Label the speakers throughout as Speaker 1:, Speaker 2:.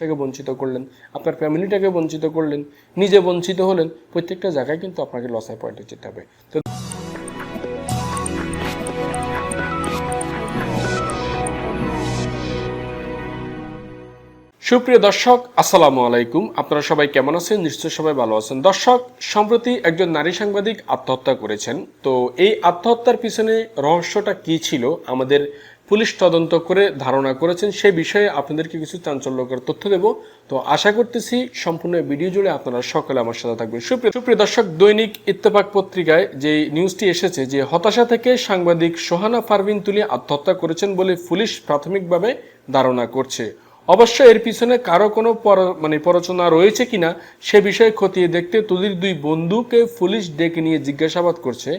Speaker 1: দেশটাকে বঞ্চিত করলেন, আপনার ফ্যামিলিটাকে বঞ্চিত করলেন, নিজে বঞ্চিত হলেন, প্রত্যেকটা জায়গায় কিন্তু আপনাকে লসাই পয়েন্টে যেতে হবে। তো সুপ্রিয় দর্শক, আসসালামু আলাইকুম। আপনারা সবাই কেমন আছেন? নিশ্চয় সবাই ভালো আছেন। দর্শক, সম্প্রতি একজন নারী সাংবাদিক আত্মহত্যা করেছেন। তো এই আত্মহত্যার পিছনে রহস্যটা কি ছিল? আমাদের পুলিশ তদন্ত করে ধারণা করেছেন। সেই বিষয়ে আপনাদেরকে কিছু চাঞ্চল্যকর তথ্য দেব। তো আশা করতেছি সম্পূর্ণ ভিডিও জুড়ে আপনারা সকলে আমার সাথে থাকবেন। সুপ্রিয় সুপ্রিয় দর্শক, দৈনিক ইত্তেফাক পত্রিকায় যে নিউজটি এসেছে যে হতাশা থেকে সাংবাদিক সোহানা পারভিন তুলি আত্মহত্যা করেছেন বলে পুলিশ প্রাথমিকভাবে ধারণা করছে। অবশ্য এর পিছনে কারও কোনো মানে প্ররোচনা রয়েছে কিনা সে বিষয়ে খতিয়ে দেখতে তুলির দুই বন্ধুকে পুলিশ ডেকে নিয়ে জিজ্ঞাসাবাদ করছে।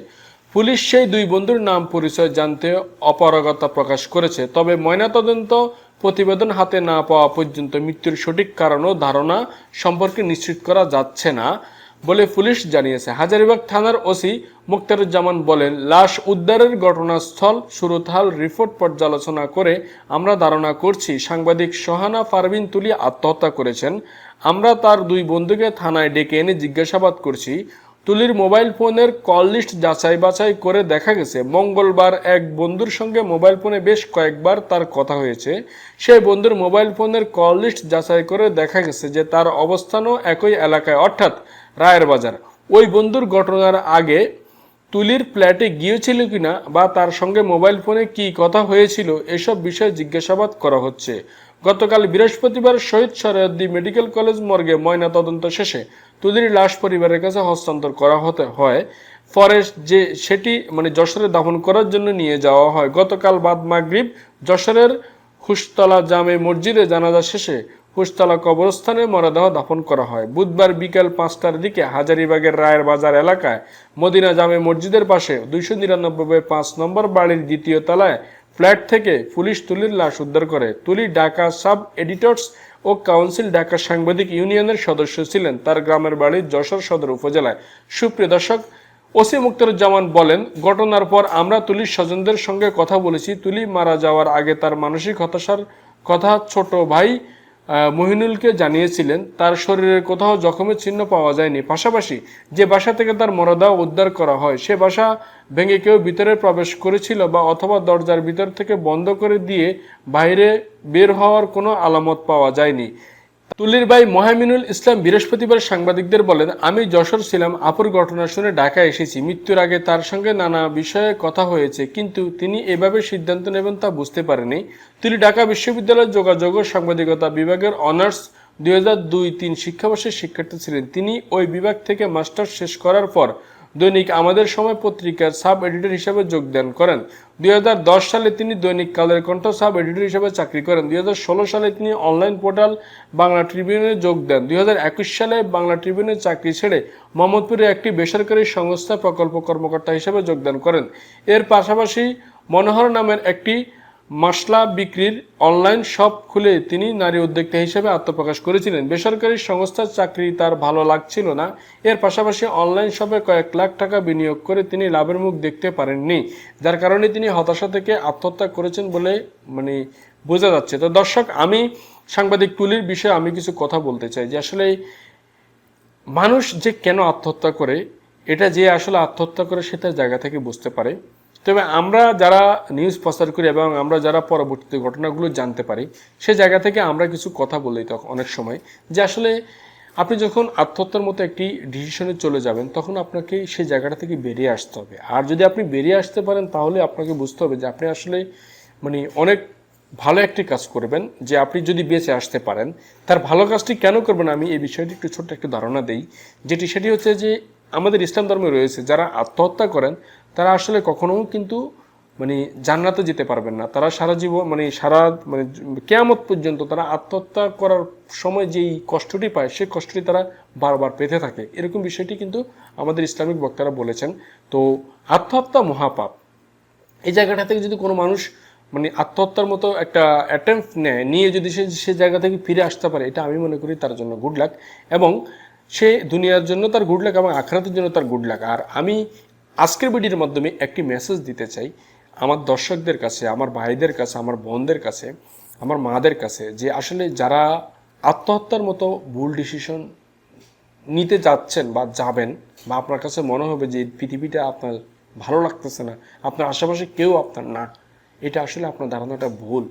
Speaker 1: পুলিশ সেই দুই বন্ধুর নাম পরিচয় জানতে অপারগতা প্রকাশ করেছে। তবে ময়নাতদন্ত প্রতিবেদন হাতে না পাওয়া পর্যন্ত মৃত্যুর সঠিক কারণ ও ধারণা সম্পর্কে নিশ্চিত করা যাচ্ছে না বলে পুলিশ জানিয়েছে। হাজারিবাগ থানার ওসি মুক্তারুজ্জামান বলেন, লাশ উদ্ধারের ঘটনাস্থল সুরতহাল রিপোর্ট পর্যালোচনা করে আমরা ধারণা করছি, সাংবাদিক সোহানা পারভিন তুলি আত্মহত্যা করেছেন। আমরা তার দুই বন্ধুকে থানায় ডেকে এনে জিজ্ঞাসাবাদ করছি তুলির মোবাইল ফোনের কল লিস্ট যাচাই বাছাই করে দেখা গেছে, মঙ্গলবার এক বন্ধুর সঙ্গে মোবাইল ফোনে বেশ কয়েকবার তার কথা হয়েছে। সেই বন্ধুর মোবাইল ফোনের কল লিস্ট যাচাই করে দেখা গেছে যে তার অবস্থানও একই এলাকায়, অর্থাৎ রায়ের বাজার। ওই বন্ধুর ঘটনার আগে তুলির ফ্ল্যাটে গিয়েছিল কিনা বা তার সঙ্গে মোবাইল ফোনে কি কথা হয়েছিল, এসব বিষয়ে জিজ্ঞাসাবাদ করা হচ্ছে। গতকাল বৃহস্পতিবার শহীদ সরহদ্দি মেডিকেল কলেজ মর্গে ময়না তদন্ত শেষে তুলির লাশ পরিবারের কাছে হস্তান্তর করা হতে হয়। পরে যে সেটি মানে যশোরে দাফন করার জন্য নিয়ে যাওয়া হয়। গতকাল বাদ মাগরিব যশোরের খুশতলা জামে মসজিদে জানাজা শেষে খুশতলা কবরস্থানে মরদেহ দাফন করা হয়। বুধবার বিকেল পাঁচটার দিকে হাজারিবাগের রায়ের বাজার এলাকায় মদিনা জামে মসজিদের পাশে দুইশো নিরানব্বই পাঁচ নম্বর বাড়ির দ্বিতীয় তলায় ফ্ল্যাট থেকে পুলিশ তুলির লাশ উদ্ধার করে। তুলি ঢাকা সাব এডিটর্স ও কাউন্সিল ঢাকা সাংবাদিক ইউনিয়নের সদস্য ছিলেন। তার গ্রামের বাড়ি যশোর সদর উপজেলায়। সুপ্রিয় দর্শক, ওসি মুক্তারুজ্জামান বলেন, ঘটনার পর আমরা তুলির স্বজনদের সঙ্গে কথা বলেছি। তুলি মারা যাওয়ার আগে তার মানসিক হতাশার কথা ছোট ভাই মহিনুলকে জানিয়েছিলেন, তার শরীরের কোথাও জখমের চিহ্ন পাওয়া যায়নি। পাশাপাশি যে বাসা থেকে তার মরদা উদ্ধার করা হয়, সে বাসা ভেঙে কেউ ভিতরে প্রবেশ করেছিল বা অথবা দরজার ভিতর থেকে বন্ধ করে দিয়ে বাইরে বের হওয়ার কোনো আলামত পাওয়া যায়নি। তুলির ভাই মোহামিনুল ইসলাম বৃহস্পতিবার সাংবাদিকদের বলেন, আমি যশোর ছিলাম, আপুর ঘটনা শুনে ঢাকা এসেছি। মৃত্যুর আগে তার সঙ্গে নানা বিষয়ে কথা হয়েছে, কিন্তু তিনি এভাবে সিদ্ধান্ত নেবেন তা বুঝতে পারেনি। তুলি ঢাকা বিশ্ববিদ্যালয়ের যোগাযোগ ও সাংবাদিকতা বিভাগের অনার্স দুই হাজার দুই তিন শিক্ষাবর্ষের শিক্ষার্থী ছিলেন। তিনি ওই বিভাগ থেকে মাস্টার্স শেষ করার পর দৈনিক আমাদের সময় পত্রিকার সাব এডিটর হিসেবে যোগদান করেন। দুই হাজার দশ সালে তিনি দৈনিক কালের কণ্ঠ সাব এডিটর হিসেবে চাকরি করেন। দুই হাজার ষোলো সালে তিনি অনলাইন পোর্টাল বাংলা ট্রিবিউনে যোগ দেন। দুই হাজার একুশ সালে বাংলা ট্রিবিউনের চাকরি ছেড়ে মোহাম্মদপুরে একটি বেসরকারি সংস্থা প্রকল্প কর্মকর্তা হিসেবে যোগদান করেন। এর পাশাপাশি মনোহর নামের একটি মশলা বিক্রির অনলাইন শপ খুলে তিনি নারী উদ্যোক্তা হিসেবে আত্মপ্রকাশ করেছিলেন। বেসরকারি সংস্থার চাকরি তার ভালো লাগছিল না। এর পাশাপাশি অনলাইন শপে কয়েক লাখ টাকা বিনিয়োগ করে তিনি লাভের মুখ দেখতে পারেননি, যার কারণে তিনি হতাশা থেকে আত্মহত্যা করেছেন বলে মানে বোঝা যাচ্ছে। তো দর্শক, আমি সাংবাদিক তুলির বিষয়ে আমি কিছু কথা বলতে চাই যে আসলে মানুষ যে কেন আত্মহত্যা করে, এটা যে আসলে আত্মহত্যা করে সেটা জায়গা থেকে বুঝতে পারে। তবে আমরা যারা নিউজ প্রচার করি এবং আমরা যারা পরবর্তী ঘটনাগুলো জানতে পারি, সে জায়গা থেকে আমরা কিছু কথা বলি তখন অনেক সময় যে আসলে আপনি যখন আত্মহত্যার মতো একটি ডিসিশনে চলে যাবেন, তখন আপনাকে সেই জায়গাটা থেকে বেরিয়ে আসতে হবে। আর যদি আপনি বেরিয়ে আসতে পারেন, তাহলে আপনাকে বুঝতে হবে যে আপনি আসলে মানে অনেক ভালো একটি কাজ করবেন, যে আপনি যদি বেঁচে আসতে পারেন, তার ভালো কাজটি কেন করবেন আমি এই বিষয়টি একটু ছোট্ট একটু ধারণা দেই, যেটি সেটি হচ্ছে যে আমাদের ইসলাম ধর্মে রয়েছে, যারা আত্মহত্যা করেন তারা আসলে কখনো কিন্তু মানে জান্নাতে যেতে পারবেন না। তারা সারা জীবন মানে সারা মানে কেয়ামত পর্যন্ত তারা আত্মহত্যা করার সময় যেই কষ্টটি পায় সেই কষ্টটি তারা বারবার পেতে থাকে। এরকম বিষয়টি কিন্তু আমাদের ইসলামিক বক্তারা বলেছেন। তো, আত্মহত্যা মহাপাপ। এই জায়গাটা থেকে যদি কোনো মানুষ মানে আত্মহত্যার মতো একটা অ্যাটেম্প নেয়, নিয়ে যদি সে সে জায়গা থেকে ফিরে আসতে পারে, এটা আমি মনে করি তার জন্য গুড লাক এবং সে দুনিয়ার জন্য তার গুড লাক এবং আখরাতের জন্য তার গুড লাক আর আমি আজকের ভিডিওর মাধ্যমে একটি মেসেজ দিতে চাই আমার দর্শকদের কাছে, আমার ভাইদের কাছে, আমার বোনদের কাছে, আমার মাদের কাছে যে আসলে যারা আত্মহত্যার মতো ভুল ডিসিশন নিতে যাচ্ছেন বা যাবেন বা আপনার কাছে মনে হবে যে পৃথিবীটা আপনার ভালো লাগতেছে না, আপনার আশেপাশে কেউ আপনার না, এটা আসলে আপনার ধারণাটা ভুল।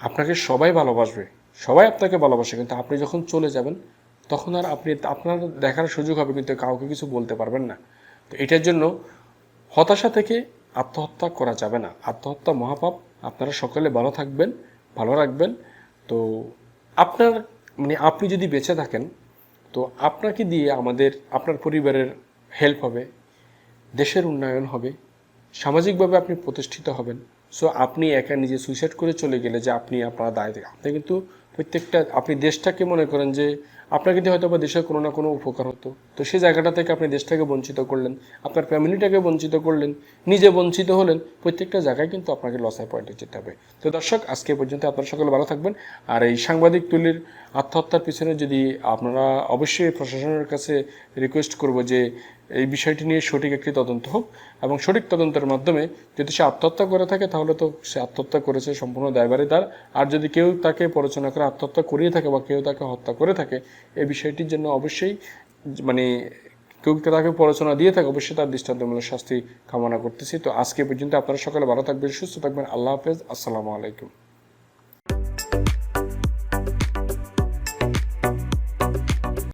Speaker 1: আপনাকে সবাই ভালোবাসবে, সবাই আপনাকে ভালোবাসে, কিন্তু আপনি যখন চলে যাবেন, তখন আর আপনি, আপনার দেখার সুযোগ হবে কিন্তু কাউকে কিছু বলতে পারবেন না। তো এটার জন্য হতাশা থেকে আত্মহত্যা করা যাবে না। আত্মহত্যা মহাপাপ। আপনারা সকলে ভালো থাকবেন, ভালো রাখবেন। তো আপনার মানে আপনি যদি বেঁচে থাকেন, তো আপনাকে দিয়ে আমাদের, আপনার পরিবারের হেল্প হবে, দেশের উন্নয়ন হবে, সামাজিকভাবে আপনি প্রতিষ্ঠিত হবেন। সো আপনি একা নিজে সুইসাইড করে চলে গেলে যে আপনি আপনার দায় থেকে আপনি কিন্তু প্রত্যেকটা, আপনি দেশটাকে মনে করেন যে আপনাকে দিয়ে হয়তো বা দেশের কোনো না কোনো উপকার হতো। তো সেই জায়গাটা থেকে আপনি দেশটাকে বঞ্চিত করলেন, আপনার ফ্যামিলিটাকে বঞ্চিত করলেন, নিজে বঞ্চিত হলেন, প্রত্যেকটা জায়গায় কিন্তু আপনাকে লসাই পয়েন্টে যেতে হবে। তো দর্শক, আজকে পর্যন্ত আপনারা সকলে ভালো থাকবেন। আর এই সাংবাদিক তুলির আত্মহত্যার পিছনে যদি আপনারা অবশ্যই প্রশাসনের কাছে রিকোয়েস্ট করব যে এই বিষয়টি নিয়ে সঠিক একটি তদন্ত হোক এবং সঠিক তদন্তের মাধ্যমে যদি সে আত্মহত্যা করে থাকে, তাহলে তো সে আত্মহত্যা করেছে সম্পূর্ণ দায়ভারে তার। আর যদি কেউ তাকে পরিচালনা করে আত্মহত্যা করিয়ে থাকে বা কেউ তাকে হত্যা করে থাকে এই বিষয়টির জন্য অবশ্যই মানে কেউ তাকে পড়াশোনা দিয়ে থাকে, অবশ্যই তার দৃষ্টান্তমূলক শাস্তি কামনা করতেছি। তো আজকে পর্যন্ত আপনারা সকালে ভালো থাকবেন, সুস্থ থাকবেন। আল্লাহ হাফেজ। আসসালামু আলাইকুম।